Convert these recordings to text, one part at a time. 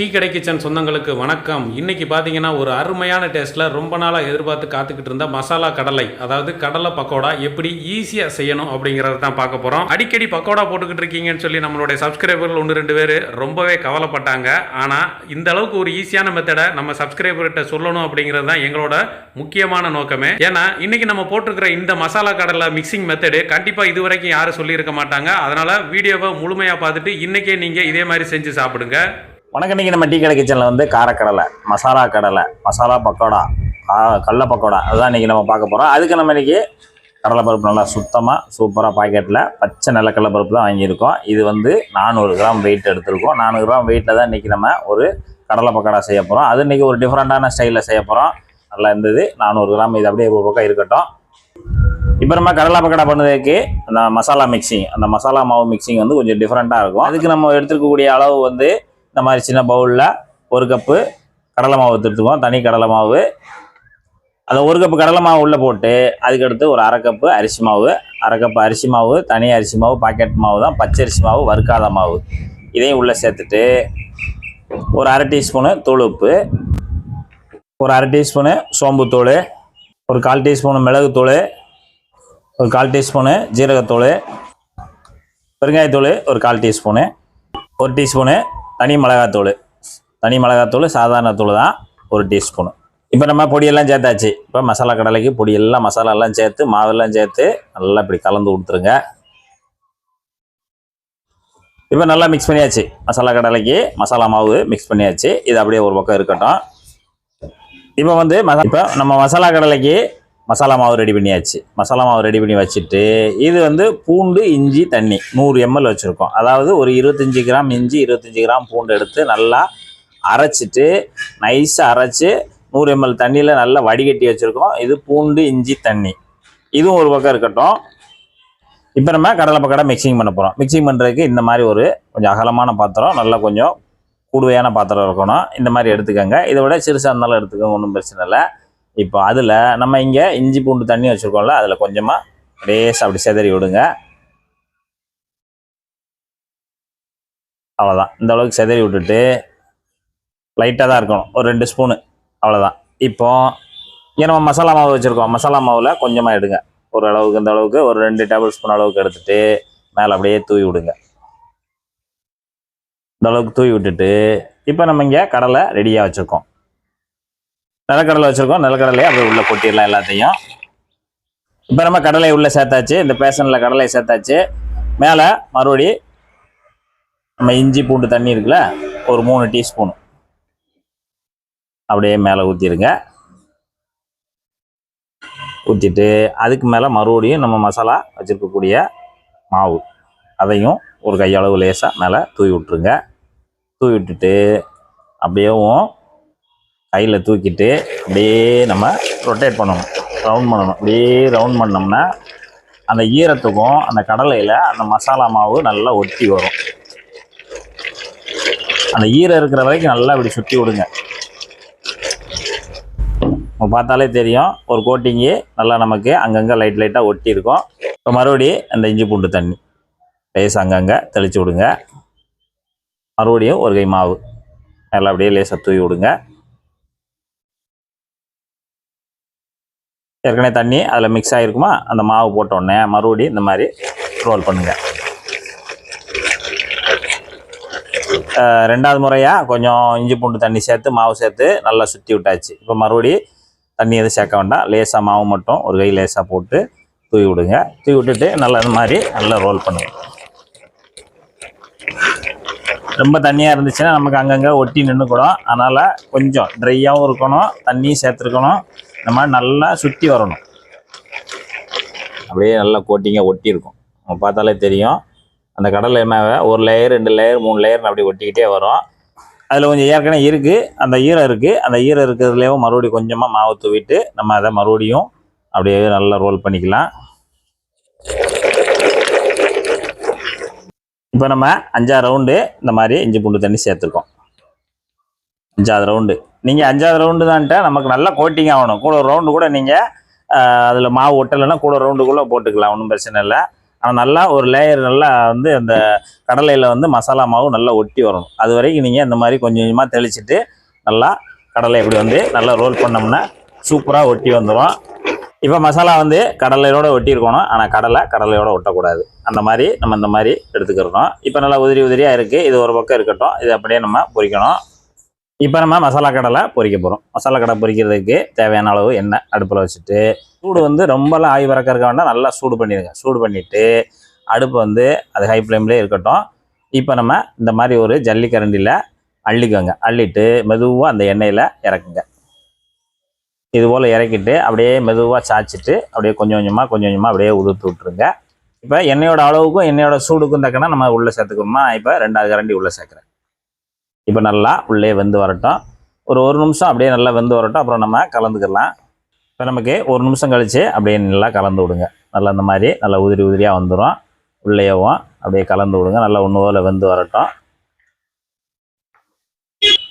Tea கடை kitchen சொந்தங்களுக்கு வணக்கம். இன்னைக்கு பார்த்தீங்கன்னா ஒரு அருமையான டேஸ்ட்டில் ரொம்ப நாளாக எதிர்பார்த்து காத்துக்கிட்டு இருந்த மசாலா கடலை அதாவது கடலை பக்கோடா எப்படி ஈஸியாக செய்யணும் அப்படிங்கிறத தான் பார்க்க போகிறோம் அடிக்கடி பக்கோடா போட்டுக்கிட்டு இருக்கீங்கன்னு சொல்லி நம்மளுடைய சப்ஸ்கிரைபர்கள் ஒன்று ரெண்டு பேர் ரொம்பவே கவலைப்பட்டாங்க. ஆனால் இந்த அளவுக்கு ஒரு ஈஸியான மெத்தடை நம்ம சப்ஸ்கிரைபர்கிட்ட சொல்லணும் அப்படிங்கிறது தான் எங்களோட முக்கியமான நோக்கமே. ஏன்னா இன்னைக்கு நம்ம போட்டிருக்கிற இந்த மசாலா கடலை மிக்சிங் மெத்தடு கண்டிப்பாக இது வரைக்கும் யாரும் சொல்லியிருக்க மாட்டாங்க. அதனால் வீடியோவை முழுமையாக பார்த்துட்டு இன்னைக்கே நீங்கள் இதே மாதிரி செஞ்சு சாப்பிடுங்க. வணக்கம். இன்னைக்கு நம்ம டீ கடை கிச்சனில் வந்து காரக்கடலை மசாலா கடலை மசாலா பக்கோடா கா- பக்கோடா அதுதான் இன்னைக்கு நம்ம பார்க்க போகிறோம் அதுக்கு நம்ம இன்னைக்கு கடலை பருப்பு நல்லா சுத்தமாக சூப்பராக பாக்கெட்டில் பச்சை நல்ல பருப்பு தான் வாங்கியிருக்கோம். இது வந்து நானூறு கிராம் வெயிட் எடுத்திருக்கோம். நானூறு கிராம் வெயிட்டில் தான் இன்றைக்கி நம்ம ஒரு கடலை பக்கோடா செய்ய போகிறோம் அது இன்றைக்கி ஒரு டிஃப்ரெண்ட்டான ஸ்டைலில் செய்ய போகிறோம் நல்லா இருந்தது. நானூறு கிராம் இது அப்படியே ஒரு பக்கம் இருக்கட்டும். இப்போ நம்ம கடலை பக்கோடா பண்ணுறதுக்கு அந்த மசாலா மிக்சிங் அந்த மசாலா மாவு மிக்சிங் வந்து கொஞ்சம் டிஃப்ரெண்ட்டாக இருக்கும். அதுக்கு நம்ம எடுத்துருக்கக்கூடிய அளவு வந்து இந்த மாதிரி சின்ன பவுலில் ஒரு கப்பு கடலை மாவு எடுத்துக்குவோம். தனி கடலை மாவு. அந்த ஒரு கப்பு கடலை மாவு உள்ளே போட்டு அதுக்கடுத்து ஒரு அரை கப்பு அரிசி மாவு. அரை கப்பு அரிசி மாவு தனி அரிசி மாவு பாக்கெட் மாவு தான். பச்சரிசி மாவு வறுக்காத மாவு. இதையும் உள்ளே சேர்த்துட்டு ஒரு அரை டீஸ்பூனு தூள் உப்பு ஒரு அரை டீஸ்பூனு சோம்புத்தூள் ஒரு கால் டீஸ்பூனு மிளகுத்தூள் ஒரு கால் டீஸ்பூனு ஜீரகத்தூள் பெருங்காயத்தூள் ஒரு கால் டீஸ்பூனு ஒரு டீஸ்பூனு தனி மிளகாத்தூள். தனி மிளகாத்தூள் சாதாரண தூள் தான் ஒரு டீஸ்பூனு. இப்போ நம்ம பொடியெல்லாம் சேர்த்தாச்சு. இப்போ மசாலா கடலைக்கு பொடியெல்லாம் மசாலாலாம் சேர்த்து மாவெல்லாம் சேர்த்து நல்லா இப்படி கலந்து கொடுத்துருங்க. இப்போ நல்லா மிக்ஸ் பண்ணியாச்சு. மசாலா கடலைக்கு மசாலா மாவு மிக்ஸ் பண்ணியாச்சு. இது அப்படியே ஒரு பக்கம் இருக்கட்டும். இப்போ வந்து இப்போ நம்ம மசாலா கடலைக்கு மசாலா மாவு ரெடி பண்ணியாச்சு. மசாலா மாவு ரெடி பண்ணி வச்சுட்டு இது வந்து பூண்டு இஞ்சி தண்ணி நூறு எம்எல் வச்சுருக்கோம். அதாவது ஒரு இருபத்தஞ்சி கிராம் இஞ்சி இருபத்தஞ்சி கிராம் பூண்டு எடுத்து நல்லா அரைச்சிட்டு நைஸாக அரைச்சி நூறு எம்எல் தண்ணியில் நல்லா வடிகட்டி வச்சுருக்கோம். இது பூண்டு இஞ்சி தண்ணி. இதுவும் ஒரு பக்கம் இருக்கட்டும். இப்போ நம்ம கடலை பக்கடை மிக்சிங் பண்ண போகிறோம் மிக்சிங் பண்ணுறதுக்கு இந்த மாதிரி ஒரு கொஞ்சம் அகலமான பாத்திரம் நல்லா கொஞ்சம் கூடுவையான பாத்திரம் இருக்கணும். இந்த மாதிரி எடுத்துக்கோங்க. இதை விட சிறுசாக இருந்தாலும் எடுத்துக்கோங்க ஒன்றும் பிரச்சனை இல்லை. இப்போ அதில் நம்ம இங்கே இஞ்சி பூண்டு தண்ணி வச்சுருக்கோம்ல அதில் கொஞ்சமாக லேசாக அப்படி செதறி விடுங்க. அவ்வளோதான் இந்த அளவுக்கு செதறி விட்டுட்டு லைட்டாக தான் இருக்கணும். ஒரு ரெண்டு ஸ்பூனு அவ்வளோதான் இப்போ இங்கே நம்ம மசாலா மாவு வச்சுருக்கோம். மசாலா மாவில் கொஞ்சமாக எடுங்க. ஒரு அளவுக்கு இந்த அளவுக்கு ஒரு ரெண்டு டேபிள் ஸ்பூன் அளவுக்கு எடுத்துட்டு மேலே அப்படியே தூவி விடுங்க. இந்த அளவுக்கு தூவி விட்டுட்டு இப்போ நம்ம இங்கே கடலை ரெடியாக வச்சுருக்கோம். நிலக்கடலை வச்சுருக்கோம். நிலக்கடலையே அப்படியே உள்ளே கொட்டிடலாம் எல்லாத்தையும். இப்போ நம்ம கடலையை உள்ளே சேர்த்தாச்சு. இந்த பேசனில் கடலையை சேர்த்தாச்சு. மேலே மறுபடி நம்ம இஞ்சி பூண்டு தண்ணி இருக்குல்ல ஒரு மூணு டீஸ்பூன். அப்படியே மேலே ஊற்றிடுங்க ஊற்றிட்டு அதுக்கு மேலே மறுபடியும் நம்ம மசாலா வச்சுருக்கக்கூடிய மாவு. அதையும் ஒரு கையளவு லேசாக மேலே தூவி விட்ருங்க தூவி விட்டுட்டு அப்படியேவும் கையில் தூக்கிட்டு அப்படியே நம்ம ரொட்டேட் பண்ணணும். ரவுண்ட் பண்ணணும். அப்படியே ரவுண்ட் பண்ணோம்னா அந்த ஈரத்துக்கும் அந்த கடலையில் அந்த மசாலா மாவு நல்லா ஒட்டி வரும். அந்த ஈரம் இருக்கிற வரைக்கும் நல்லா இப்படி சுற்றி விடுங்க. நம்ம பார்த்தாலே தெரியும். ஒரு கோட்டிங்கு நல்லா நமக்கு அங்கங்கே லைட் லைட்டாக ஒட்டி இருக்கும். இப்போ மறுபடியும் அந்த இஞ்சி பூண்டு தண்ணி. லேசாக அங்கங்கே தெளித்து விடுங்க. மறுபடியும் ஒரு கை மாவு. நல்லா அப்படியே லேசாக தூவி விடுங்க. ஏற்கனவே தண்ணி அதில் மிக்ஸ் ஆகிருக்குமா அந்த மாவு போட்ட உடனே மறுபடியும் இந்த மாதிரி ரோல் பண்ணுங்கள் ரெண்டாவது முறையாக கொஞ்சம் இஞ்சி பூண்டு தண்ணி சேர்த்து மாவு சேர்த்து நல்லா சுற்றி விட்டாச்சு. இப்போ மறுபடி தண்ணி எதுவும் சேர்க்க வேண்டாம். லேசாக மாவு மட்டும் ஒரு கை லேசாக போட்டு தூவி விடுங்க. தூவி விட்டுட்டு நல்லா இந்த மாதிரி நல்லா ரோல் பண்ணுங்கள் ரொம்ப தண்ணியாக இருந்துச்சுன்னா நமக்கு அங்கங்கே ஒட்டி நின்றுக்கூடும் அதனால் கொஞ்சம் ட்ரையாகவும் இருக்கணும் தண்ணியும் சேர்த்துருக்கணும். இந்த மாதிரி நல்லா சுற்றி வரணும். அப்படியே நல்லா கோட்டிங்காக ஒட்டி இருக்கும். நம்ம பார்த்தாலே தெரியும். அந்த கடலை மேலே ஒரு லேயர் ரெண்டு லேயர் மூணு லேயர் அப்படி ஒட்டிக்கிட்டே வரும். அதில் கொஞ்சம் ஏற்கனவே இருக்குது அந்த ஈரம் இருக்குது அந்த ஈரம் இருக்கிறதுலேயும் மறுபடியும் கொஞ்சமாக மாவு தூவிட்டு நம்ம அதை மறுபடியும் அப்படியே நல்லா ரோல் பண்ணிக்கலாம். இப்போ நம்ம அஞ்சாறு ரவுண்டு இந்த மாதிரி இஞ்சி பூண்டு தண்ணி சேர்த்துருக்கோம். அஞ்சாவது ரவுண்டு நீங்கள் அஞ்சாவது ரவுண்டு தான்ட்டு நமக்கு நல்லா கோட்டிங் ஆகணும் கூட ஒரு ரவுண்டு கூட நீங்கள் அதில் மாவு ஒட்டலைன்னா கூட ரவுண்டுக்குள்ளே போட்டுக்கலாம். ஒன்றும் பிரச்சனை இல்லை. ஆனால் நல்லா ஒரு லேயர் நல்லா வந்து அந்த கடலையில் வந்து மசாலா மாவு நல்லா ஒட்டி வரணும். அது வரைக்கும் நீங்கள் இந்த மாதிரி கொஞ்சம் கொஞ்சமாக தெளிச்சிட்டு நல்லா கடலை இப்படி வந்து நல்லா ரோல் பண்ணோம்னா சூப்பராக ஒட்டி வந்துடும் இப்போ மசாலா வந்து கடலையோட ஒட்டியிருக்கணும். ஆனால் கடலை கடலையோட ஒட்டக்கூடாது. அந்த மாதிரி நம்ம இந்த மாதிரி எடுத்துக்கிறோம் இப்போ நல்லா உதிரி உதிரியாக இருக்குது இது ஒரு பக்கம் இருக்கட்டும். இது அப்படியே நம்ம பொரிக்கணும் இப்போ நம்ம மசாலா கடலை பொரிக்க போகிறோம் மசாலா கடை பொரிக்கிறதுக்கு தேவையான அளவு எண்ணெய் அடுப்பில் வச்சுட்டு சூடு வந்து ரொம்பலாம் ஆய் பறக்க இருக்க வேண்டாம். நல்லா சூடு பண்ணிடுங்க. சூடு பண்ணிவிட்டு அடுப்பு வந்து அது ஹை ஃப்ளேம்லேயே இருக்கட்டும். இப்போ நம்ம இந்த மாதிரி ஒரு ஜல்லிக்கரண்டியில் அள்ளிக்கோங்க. அள்ளிட்டு மெதுவாக அந்த எண்ணெயில் இறக்குங்க. இது போல் இறக்கிட்டு அப்படியே மெதுவாக சாய்ச்சிட்டு அப்படியே கொஞ்சம் கொஞ்சமாக கொஞ்சம் கொஞ்சமாக அப்படியே உதுத்து விட்ருங்க இப்போ எண்ணெயோட அளவுக்கும் எண்ணெயோட சூடுக்கும் தக்கன நம்ம உள்ளே சேர்த்துக்கணுமா? இப்போ ரெண்டாவது கரண்டி உள்ளே சேர்க்குறேன். இப்போ நல்லா உள்ளே வெந்து வரட்டும். ஒரு ஒரு நிமிஷம் அப்படியே நல்லா வெந்து வரட்டும். அப்புறம் நம்ம கலந்துக்கலாம். இப்போ நமக்கு ஒரு நிமிஷம் கழித்து அப்படியே நல்லா கலந்து விடுங்க. நல்லா இந்த மாதிரி நல்லா உதிரி உதிரியாக வந்துடும் உள்ளேயவும் அப்படியே கலந்து விடுங்க. நல்லா ஒன்று போல் வெந்து வரட்டும்.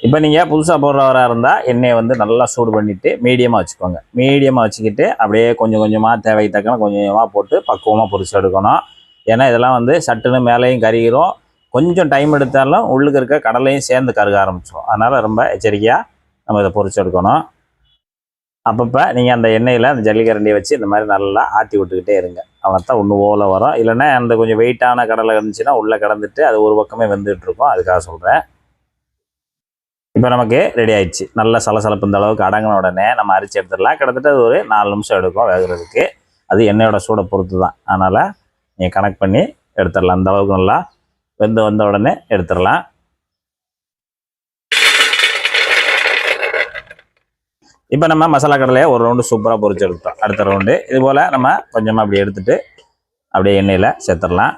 இப்போ நீங்கள் புதுசாக போடுறவராக இருந்தால் எண்ணெயை வந்து நல்லா சூடு பண்ணிவிட்டு மீடியமாக வச்சுக்கோங்க. மீடியமாக வச்சுக்கிட்டு அப்படியே கொஞ்சம் கொஞ்சமாக தேவைக்கு தக்கன கொஞ்சம் கொஞ்சமாக போட்டு பக்குவமாக பொரிச்சு எடுக்கணும். ஏன்னா இதெல்லாம் வந்து சட்டுன்னு மேலேயும் கருகிறோம் கொஞ்சம் டைம் எடுத்தாலும் உள்ளுக்கு இருக்க கடலையும் சேர்ந்து கருக ஆரம்பிச்சிடும் அதனால் ரொம்ப எச்சரிக்கையாக நம்ம இதை பொரிச்சு எடுக்கணும். அப்பப்போ நீங்கள் அந்த எண்ணெயில் அந்த ஜல்லிக்கரண்டியை வச்சு இந்த மாதிரி நல்லா ஆட்டி விட்டுக்கிட்டே இருங்க. அவன் தான் ஒன்று ஓல வரும். இல்லைன்னா அந்த கொஞ்சம் வெயிட்டான கடலை இருந்துச்சுன்னா உள்ளே கடந்துட்டு அது ஒரு பக்கமே வெந்துகிட்ருக்கும் அதுக்காக சொல்கிறேன் இப்போ நமக்கு ரெடி ஆயிடுச்சு. நல்ல சலசலப்பு இந்த அளவுக்கு அடங்கின உடனே நம்ம அரிச்சு எடுத்துடலாம். கிட்டத்தட்ட அது ஒரு நாலு நிமிஷம் எடுக்கும் வேகிறதுக்கு. அது எண்ணெயோட சூடை பொறுத்து தான் அதனால் நீங்கள் கனெக்ட் பண்ணி எடுத்துடலாம். அந்த அளவுக்கு நல்லா வெந்து வந்த உடனே எடுத்துடலாம். இப்போ நம்ம மசாலா கடலையை ஒரு ரவுண்டு சூப்பராக பொரிச்சு எடுத்தோம் அடுத்த ரவுண்டு இது போல் நம்ம கொஞ்சமாக அப்படி எடுத்துட்டு அப்படியே எண்ணெயில் சேர்த்துடலாம்.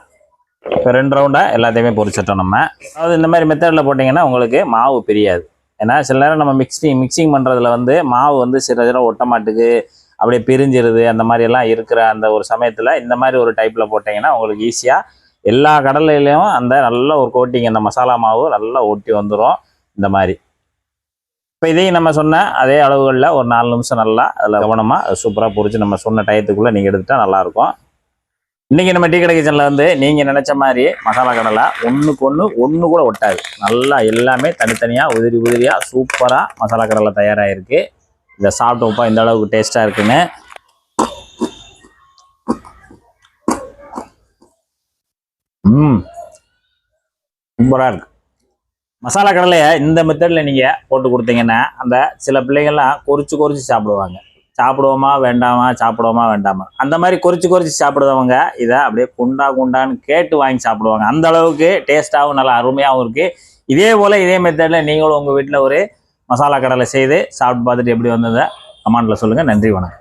இப்போ ரெண்டு ரவுண்டாக எல்லாத்தையுமே பொரிச்சிட்டோம் நம்ம. அதாவது இந்த மாதிரி மெத்தடில் போட்டிங்கன்னா உங்களுக்கு மாவு பிரியாது. ஏன்னா சில நேரம் நம்ம மிக்ஸிங் மிக்சிங் பண்ணுறதுல வந்து மாவு வந்து சில சிறப்பு ஒட்ட மாட்டுக்கு அப்படியே பிரிஞ்சிருது அந்த மாதிரி எல்லாம் இருக்கிற அந்த ஒரு சமயத்தில் இந்த மாதிரி ஒரு டைப்பில் போட்டிங்கன்னா உங்களுக்கு ஈஸியாக எல்லா கடலையிலையும் அந்த நல்ல ஒரு கோட்டிங் அந்த மசாலா மாவு நல்லா ஒட்டி வந்துடும் இந்த மாதிரி. இப்போ இதையும் நம்ம சொன்ன அதே அளவுகளில் ஒரு நாலு நிமிஷம் நல்லா அதில் கவனமாக சூப்பராக பொரிச்சு நம்ம சொன்ன டயத்துக்குள்ளே நீங்கள் எடுத்துட்டால் நல்லாயிருக்கும் இன்றைக்கி நம்ம டீ கடை கிச்சனில் வந்து நீங்கள் நினச்ச மாதிரி மசாலா கடலை ஒன்றுக்கு ஒன்று ஒன்று கூட ஒட்டாது. நல்லா எல்லாமே தனித்தனியாக உதிரி உதிரியாக சூப்பராக மசாலா கடலை தயாராகிருக்கு இதை சாப்பிட்டோப்பா இந்த அளவுக்கு டேஸ்ட்டாக இருக்குன்னு. ம் சூப்பராக இருக்கு. மசாலா கடலையை இந்த மெத்தடில் நீங்கள் போட்டு கொடுத்தீங்கன்னா அந்த சில பிள்ளைங்கள்லாம் கொறிச்சு கொறிச்சு சாப்பிடுவாங்க. சாப்பிடுவோமா வேண்டாமா சாப்பிடுவோமா வேண்டாமா. அந்த மாதிரி குறிச்சு குறிச்சு சாப்பிடுறவங்க இதை அப்படியே குண்டா குண்டான்னு கேட்டு வாங்கி சாப்பிடுவாங்க. அந்த அளவுக்கு டேஸ்ட்டாகவும் நல்லா அருமையாகவும் இருக்குது இதே போல் இதே மெத்தடில் நீங்களும் உங்கள் வீட்டில் ஒரு மசாலா கடலை செய்து சாப்பிட்டு பார்த்துட்டு எப்படி வந்ததை கமெண்ட்டில் சொல்லுங்கள் நன்றி வணக்கம்.